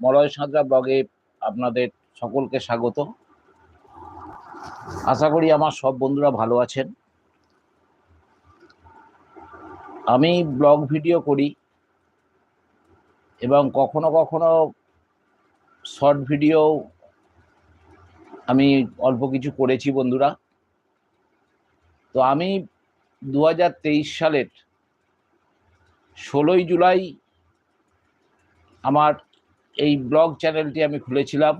মলয় সাঁতরা ব্লগে আপনাদের সকলকে স্বাগত আশা করি আমার সব বন্ধুরা ভালো আছেন। আমি ব্লগ ভিডিও করি এবং কখনো কখনো শর্ট ভিডিও আমি অল্প কিছু করেছি বন্ধুরা। তো আমি দু হাজার তেইশ সালের ষোলোই জুলাই আমার এই ব্লগ চ্যানেলটি আমি খুলেছিলাম।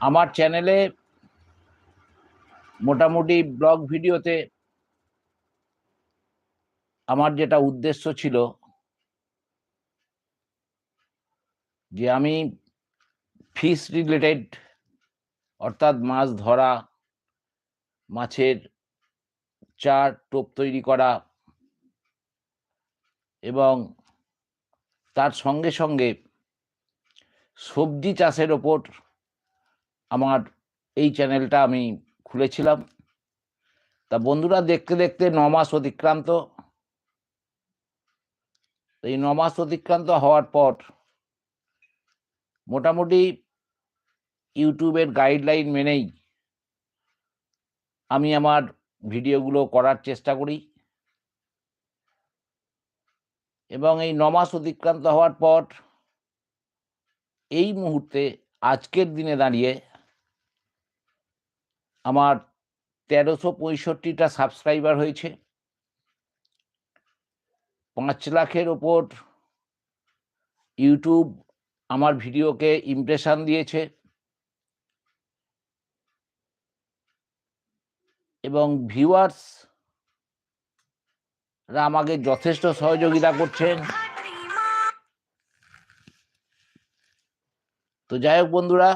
আমার চ্যানেলে মোটামুটি ব্লগ ভিডিওতে আমার যেটা উদ্দেশ্য ছিল যে আমি ফিশ রিলেটেড অর্থাৎ মাছ ধরা, মাছের চার টোপ তৈরি করা এবং তার সঙ্গে সঙ্গে সবজি চাষের ওপর আমার এই চ্যানেলটা আমি খুলেছিলাম। তা বন্ধুরা, দেখতে দেখতে ন মাস অতিক্রান্ত। এই ন মাস অতিক্রান্ত হওয়ার পর মোটামুটি ইউটিউবের গাইডলাইন মেনেই আমি আমার ভিডিওগুলো করার চেষ্টা করি। এবং এই নমাস অতিক্রান্ত হওয়ার পর এই মুহূর্তে আজকের দিনে দাঁড়িয়ে আমার তেরোশো পঁয়ষট্টিটা সাবস্ক্রাইবার হয়েছে। পাঁচ লাখের ওপর ইউটিউব আমার ভিডিওকে ইমপ্রেশন দিয়েছে। এবং ভিউয়ার্স আমাকে যথেষ্ট সহযোগিতা করছেন। তো যাই হোক বন্ধুরা,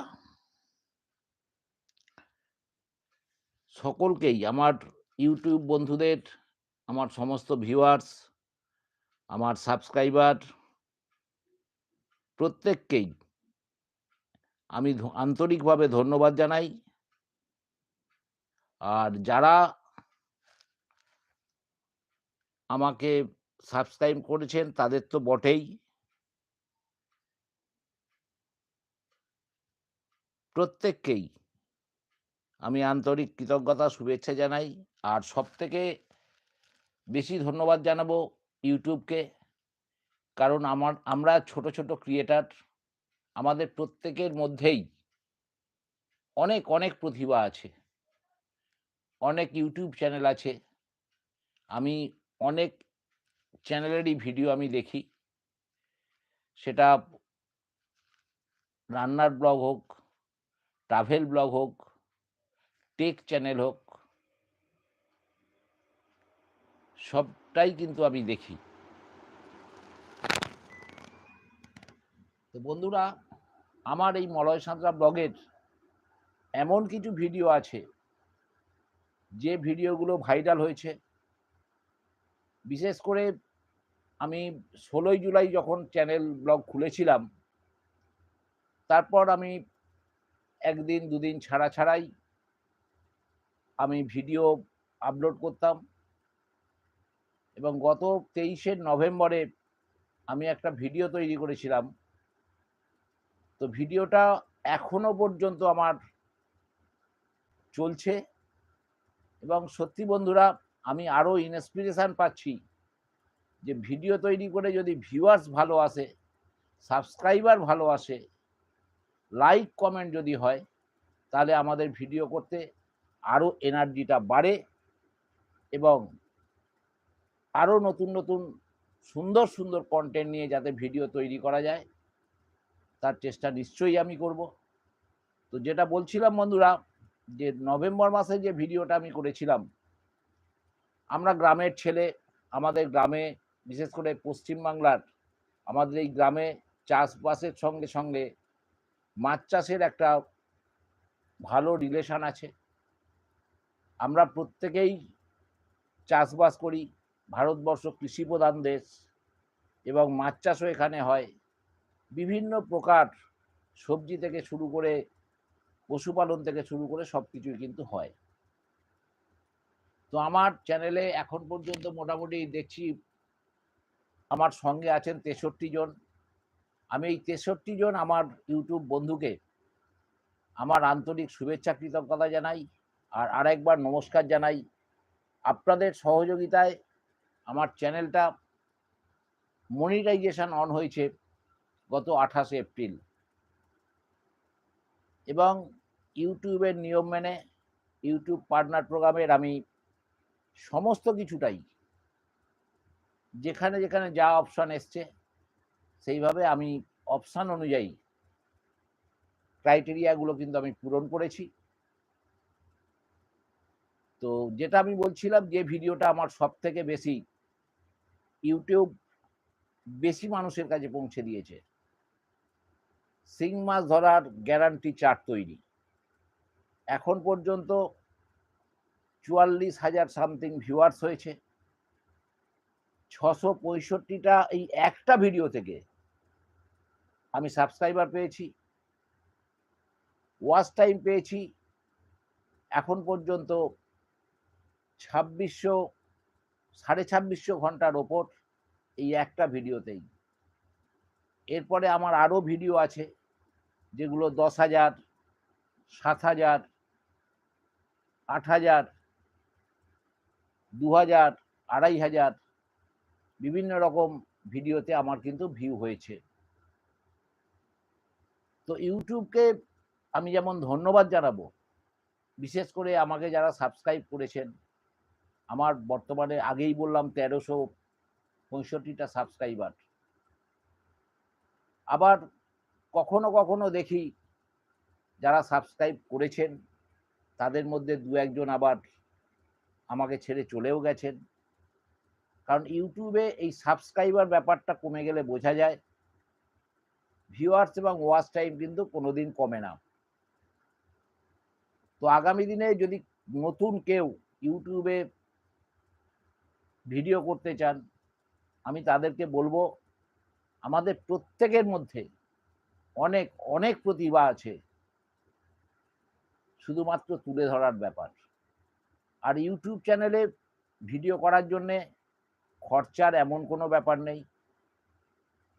সকলকেই, আমার ইউটিউব বন্ধুদের, আমার সমস্ত ভিউয়ার্স আমার সাবস্ক্রাইবার প্রত্যেককেই আমি আন্তরিকভাবে ধন্যবাদ জানাই। আর যারা আমাকে সাবস্ক্রাইব করেছেন, তাদের তো বটেই। প্রত্যেককেই আমি আন্তরিক কৃতজ্ঞতা, শুভেচ্ছা জানাই। আর সব থেকে বেশি ধন্যবাদ জানাব ইউটিউবকে, কারণ আমার, আমরা ছোট ছোট ক্রিয়েটার আমাদের প্রত্যেকের মধ্যেই অনেক অনেক প্রতিভা আছে। অনেক ইউটিউব চ্যানেল আছে। আমি অনেক চ্যানেলেরই ভিডিও আমি দেখি। সেটা রান্নার ব্লগ হোক ট্রাভেল ব্লগ হোক টেক চ্যানেল হোক, সবটাই কিন্তু আমি দেখি। তো বন্ধুরা, আমার এই মলয় সাঁতরা ব্লগের এমন কিছু ভিডিও আছে, যে ভিডিওগুলো ভাইরাল হয়েছে। বিশেষ করে আমি ষোলোই জুলাই যখন চ্যানেল ব্লগ খুলেছিলাম, তারপর আমি একদিন দুদিন ছাড়া ছাড়াই আমি ভিডিও আপলোড করতাম এবং গত তেইশে নভেম্বরে আমি একটা ভিডিও তৈরি করেছিলাম। তো ভিডিওটা এখনও পর্যন্ত আমার চলছে এবং সত্যি বন্ধুরা আমি আরও ইন্সপিরেশান পাচ্ছি যে ভিডিও তৈরি করে যদি ভিউয়ার্স ভালো আসে সাবস্ক্রাইবার ভালো আসে লাইক কমেন্ট যদি হয়, তাহলে আমাদের ভিডিও করতে আরও এনার্জিটা বাড়ে এবং আরও নতুন নতুন সুন্দর সুন্দর কন্টেন্ট নিয়ে যাতে ভিডিও তৈরি করা যায়, তার চেষ্টা নিশ্চয়ই আমি করব। তো যেটা বলছিলাম বন্ধুরা, যে নভেম্বর মাসে যে ভিডিওটা আমি করেছিলাম আমরা গ্রামের ছেলে, আমাদের গ্রামে, বিশেষ করে পশ্চিমবাংলার, আমাদের এই গ্রামে চাষবাসের সঙ্গে সঙ্গে মাছ চাষের একটা ভালো রিলেশন আছে। আমরা প্রত্যেকেই চাষবাস করি, ভারতবর্ষ কৃষি প্রধান দেশ এবং মাছ চাষও এখানে হয়। বিভিন্ন প্রকার সবজি থেকে শুরু করে, পশুপালন থেকে শুরু করে সব কিছুই কিন্তু হয়। তো আমার চ্যানেলে এখন পর্যন্ত মোটামুটি দেখছি আমার সঙ্গে আছেন তেষট্টি জন। আমি এই তেষট্টি জন আমার ইউটিউব বন্ধুকে আমার আন্তরিক শুভেচ্ছা কৃতজ্ঞতা জানাই আর আরেকবার নমস্কার জানাই। আপনাদের সহযোগিতায় আমার চ্যানেলটা মনিটাইজেশন অন হয়েছে গত আঠাশে এপ্রিল। এবং ইউটিউবের নিয়ম মেনে ইউটিউব পার্টনার প্রোগ্রামের আমি সমস্ত কিছুটাই। যেখানে যেখানে যা অপশান এসছে, সেইভাবে আমি অপশান অনুযায়ী ক্রাইটেরিয়াগুলো কিন্তু আমি পূরণ করেছি। তো যেটা আমি বলছিলাম যে ভিডিওটা আমার সব থেকে বেশি ইউটিউব বেশি মানুষের কাছে পৌঁছে দিয়েছে। শিং মাছ ধরার গ্যারান্টি চার্ট তৈরি। এখন পর্যন্ত চুয়াল্লিশ হাজার সামথিং ভিউয়ার্স হয়েছে। ছশো পঁয়ষট্টিটা এই একটা ভিডিও থেকে আমি সাবস্ক্রাইবার পেয়েছি। ওয়াচ টাইম পেয়েছি। এখন পর্যন্ত ছাব্বিশশো, সাড়ে ছাব্বিশশো ঘণ্টার ওপর এই একটা ভিডিওতেই এরপরে আমার আরও ভিডিও আছে, যেগুলো দশ হাজার, সাত হাজার, আট হাজার দু হাজার আড়াই হাজার বিভিন্ন রকম ভিডিওতে আমার কিন্তু ভিউ হয়েছে। তো ইউটিউবকে আমি যেমন ধন্যবাদ জানাব, বিশেষ করে আমাকে যারা সাবস্ক্রাইব করেছেন, আমার বর্তমানে আগেই বললাম তেরোশো পঁয়ষট্টিটা সাবস্ক্রাইবার আবার কখনো কখনো দেখি যারা সাবস্ক্রাইব করেছেন, তাদের মধ্যে দু একজন আবার আমাকে ছেড়ে চলেও গেছেন। কারণ ইউটিউবে এই সাবস্ক্রাইবার ব্যাপারটা কমে গেলে বোঝা যায়। ভিউয়ার্স এবং ওয়াচ টাইম কিন্তু কোনোদিন কমে না। তো আগামী দিনে যদি নতুন কেউ ইউটিউবে ভিডিও করতে চান, আমি তাদেরকে বলব, আমাদের প্রত্যেকের মধ্যে অনেক অনেক প্রতিভা আছে। শুধুমাত্র তুলে ধরার ব্যাপার। আর ইউটিউব চ্যানেলে ভিডিও করার জন্যে খরচার এমন কোনো ব্যাপার নেই।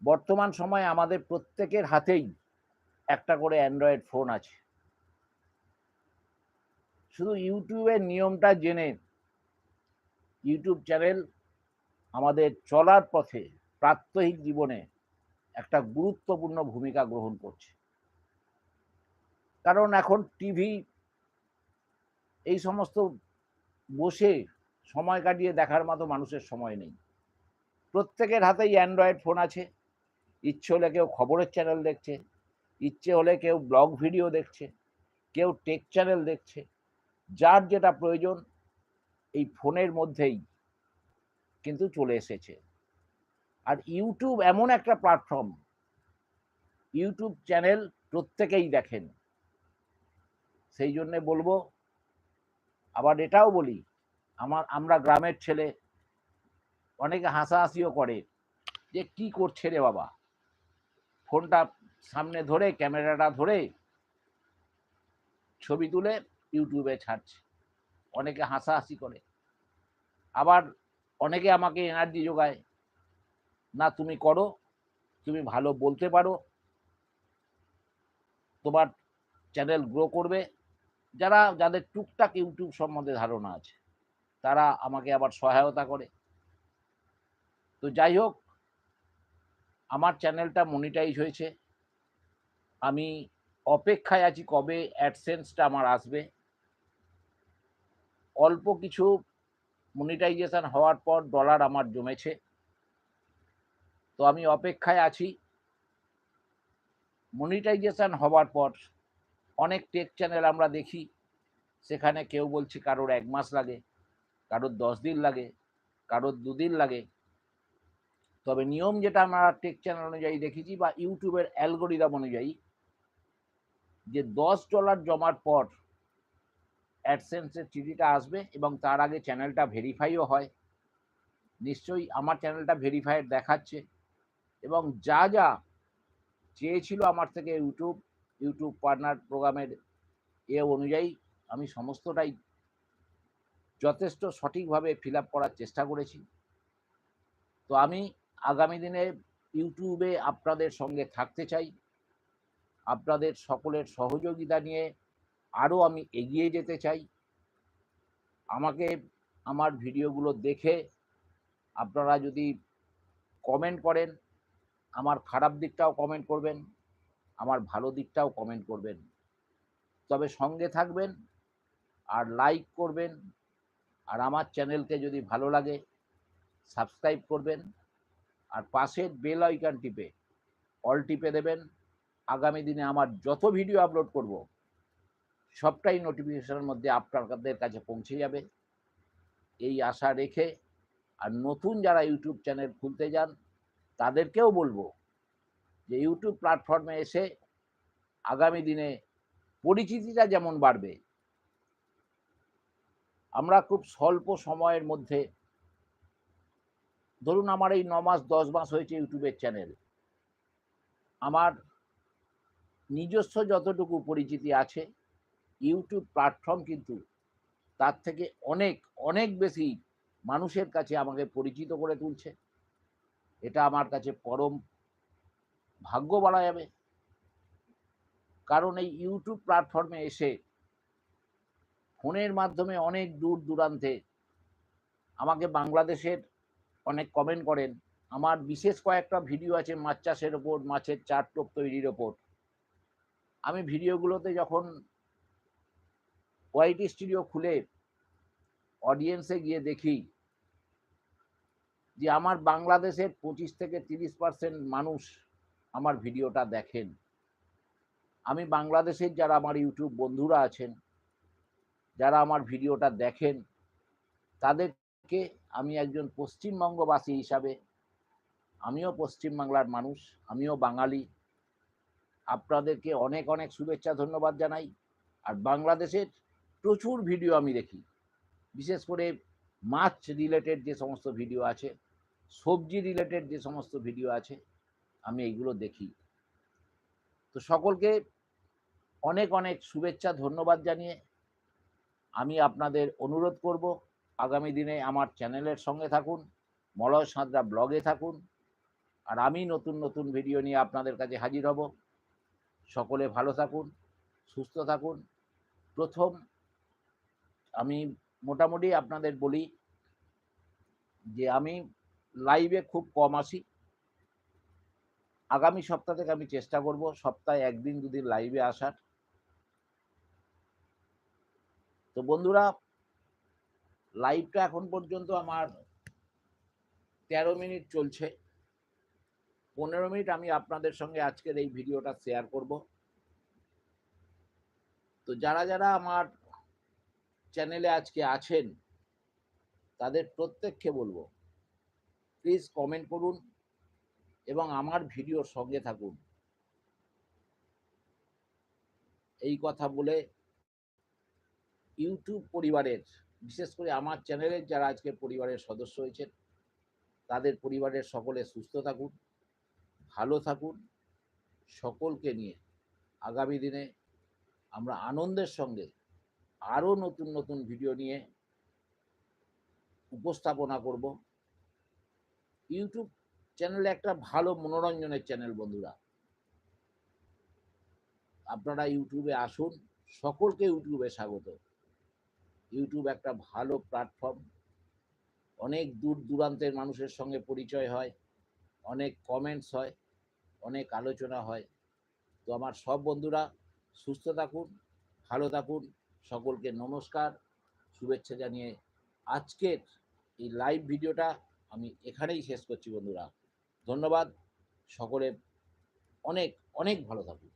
বর্তমান সময়ে আমাদের প্রত্যেকের হাতেই একটা করে অ্যান্ড্রয়েড ফোন আছে। শুধু ইউটিউবের নিয়মটা জেনে ইউটিউব চ্যানেল আমাদের চলার পথে প্রাত্যহিক জীবনে একটা গুরুত্বপূর্ণ ভূমিকা গ্রহণ করছে। কারণ এখন টিভি এই সমস্ত বসে সময় কাটিয়ে দেখার মতো মানুষের সময় নেই। প্রত্যেকের হাতেই অ্যান্ড্রয়েড ফোন আছে। ইচ্ছে হলে কেউ খবরের চ্যানেল দেখছে। ইচ্ছে হলে কেউ ব্লগ ভিডিও দেখছে। কেউ টেক চ্যানেল দেখছে। যার যেটা প্রয়োজন এই ফোনের মধ্যেই কিন্তু চলে এসেছে। আর ইউটিউব এমন একটা প্ল্যাটফর্ম ইউটিউব চ্যানেল প্রত্যেকেই দেখেন। সেই জন্যে বলব আবার এটাও বলি, আমার, আমরা গ্রামের ছেলে অনেকে হাসাহাসিও করে যে কি করছে রে বাবা? ফোনটা সামনে ধরে, ক্যামেরাটা ধরে ছবি তুলে ইউটিউবে ছাড়ছে। অনেকে হাসাহাসি করে। আবার অনেকে আমাকে এনার্জি যোগায়, না, তুমি করো, তুমি ভালো বলতে পারো, তোমার চ্যানেল গ্রো করবে যারা, যাদের টুকটাক ইউটিউব সম্বন্ধে ধারণা আছে, তারা আমাকে আবার সহায়তা করে। তো যাই হোক, আমার চ্যানেলটা মনিটাইজ হয়েছে। আমি অপেক্ষায় আছি কবে অ্যাডসেন্সটা আমার আসবে। অল্প কিছু মনিটাইজেশন হওয়ার পর ডলার আমার জমেছে। তো আমি অপেক্ষায় আছি। মনিটাইজেশন হওয়ার পর অনেক টেক চ্যানেল আমরা দেখি, সেখানে কেউ বলছে কারোর এক মাস লাগে, কারোর দশ দিন লাগে, কারোর দুদিন লাগে। তবে নিয়ম যেটা আমরা টেক চ্যানেল অনুযায়ী দেখেছি বা ইউটিউবের অ্যালগোরিদম অনুযায়ী, যে দশ ডলার জমার পর অ্যাডসেন্সের চিঠিটা আসবে এবং তার আগে চ্যানেলটা ভেরিফাইও হয়। নিশ্চয়ই আমার চ্যানেলটা ভেরিফাইড দেখাচ্ছে এবং যা যা চেয়েছিল আমার থেকে ইউটিউব ইউটিউব পার্টনার প্রোগ্রামের এ অনুযায়ী আমি সমস্তটাই যথেষ্ট সঠিকভাবে ফিল করার চেষ্টা করেছি। তো আমি আগামী দিনে ইউটিউবে আপনাদের সঙ্গে থাকতে চাই। আপনাদের সকলের সহযোগিতা নিয়ে আরও আমি এগিয়ে যেতে চাই। আমাকে আমার ভিডিওগুলো দেখে আপনারা যদি কমেন্ট করেন, আমার খারাপ দিকটাও কমেন্ট করবেন। আমার ভালো দিকটাও কমেন্ট করবেন। তবে সঙ্গে থাকবেন আর লাইক করবেন আর আমার চ্যানেলকে যদি ভালো লাগে সাবস্ক্রাইব করবেন আর পাশের বেল আইকন টিপে অল টিপে দেবেন। আগামী দিনে আমার যত ভিডিও আপলোড করব, সবটাই নোটিফিকেশনের মধ্যে আপনাদের কাছে পৌঁছে যাবে। এই আশা রেখে আর নতুন যারা ইউটিউব চ্যানেল খুলতে যান, তাদেরকেও বলব যে ইউটিউব প্ল্যাটফর্মে এসে আগামী দিনে পরিচিতিটা যেমন বাড়বে, আমরা খুব স্বল্প সময়ের মধ্যে, ধরুন আমার এই ন মাস, দশ মাস হয়েছে ইউটিউবের চ্যানেল আমার নিজস্ব যতটুকু পরিচিতি আছে ইউটিউব প্ল্যাটফর্ম কিন্তু তার থেকে অনেক অনেক বেশি মানুষের কাছে আমাকে পরিচিত করে তুলছে। এটা আমার কাছে পরম ভাগ্য বলা যাবে। কারণ এই ইউটিউব প্ল্যাটফর্মে এসে ফোনের মাধ্যমে অনেক দূর দূরান্তে আমাকে বাংলাদেশের অনেক কমেন্ট করেন। আমার বিশেষ কয়েকটা ভিডিও আছে মাছ চাষের ওপর, মাছের চার টোপ তৈরির ওপর। আমি ভিডিওগুলোতে যখন ওয়াইটি স্টুডিও খুলে অডিয়েন্সে গিয়ে দেখি যে আমার বাংলাদেশের পঁচিশ থেকে তিরিশ পার্সেন্ট মানুষ আমার ভিডিওটা দেখেন। আমি বাংলাদেশের যারা আমার ইউটিউব বন্ধুরা আছেন, যারা আমার ভিডিওটা দেখেন, তাদেরকে আমি একজন পশ্চিমবঙ্গবাসী হিসাবে, আমিও পশ্চিমবাংলার মানুষ, আমিও বাঙালি। আপনাদেরকে অনেক অনেক শুভেচ্ছা, ধন্যবাদ জানাই। আর বাংলাদেশের প্রচুর ভিডিও আমি দেখি। বিশেষ করে মাছ রিলেটেড যে সমস্ত ভিডিও আছে, সবজি রিলেটেড যে সমস্ত ভিডিও আছে আমি এইগুলো দেখি। তো সকলকে অনেক অনেক শুভেচ্ছা, ধন্যবাদ জানিয়ে আমি আপনাদের অনুরোধ করব, আগামী দিনে আমার চ্যানেলের সঙ্গে থাকুন, মলয় সাঁতরা ব্লগে থাকুন, আর আমি নতুন নতুন ভিডিও নিয়ে আপনাদের কাছে হাজির হব। সকলে ভালো থাকুন, সুস্থ থাকুন। প্রথম আমি মোটামুটি আপনাদের বলি যে আমি লাইভে খুব কম আসি। আগামী সপ্তাহ থেকে আমি চেষ্টা করব, সপ্তাহে একদিন দুদিন লাইভে আসার। তো বন্ধুরা লাইভটা এখন পর্যন্ত আমার তেরো মিনিট চলছে। পনেরো মিনিট আমি আপনাদের সঙ্গে আজকের এই ভিডিওটা শেয়ার করব। তো যারা যারা আমার চ্যানেলে আজকে আছেন, তাদের প্রত্যেককে বলব প্লিজ কমেন্ট করুন। এবং আমার ভিডিওর সঙ্গে থাকুন। এই কথা বলে ইউটিউব পরিবারের, বিশেষ করে আমার চ্যানেলের যারা আজকে পরিবারের সদস্য হয়েছেন, তাদের পরিবারের সকলে সুস্থ থাকুন, ভালো থাকুন। সকলকে নিয়ে আগামী দিনে আমরা আনন্দের সঙ্গে আরও নতুন নতুন ভিডিও নিয়ে উপস্থাপনা করব। ইউটিউব চ্যানেলে একটা ভালো মনোরঞ্জনের চ্যানেল বন্ধুরা। আপনারা ইউটিউবে আসুন, সকলকে ইউটিউবে স্বাগত। ইউটিউব একটা ভালো প্ল্যাটফর্ম অনেক দূর দূরান্তের মানুষের সঙ্গে পরিচয় হয়, অনেক কমেন্টস হয়, অনেক আলোচনা হয়। তো আমার সব বন্ধুরা, সুস্থ থাকুন, ভালো থাকুন, সকলকে নমস্কার, শুভেচ্ছা জানিয়ে আজকের এই লাইভ ভিডিওটা আমি এখানেই শেষ করছি, বন্ধুরা। ধন্যবাদ। সকলে অনেক অনেক ভালো থাকুন।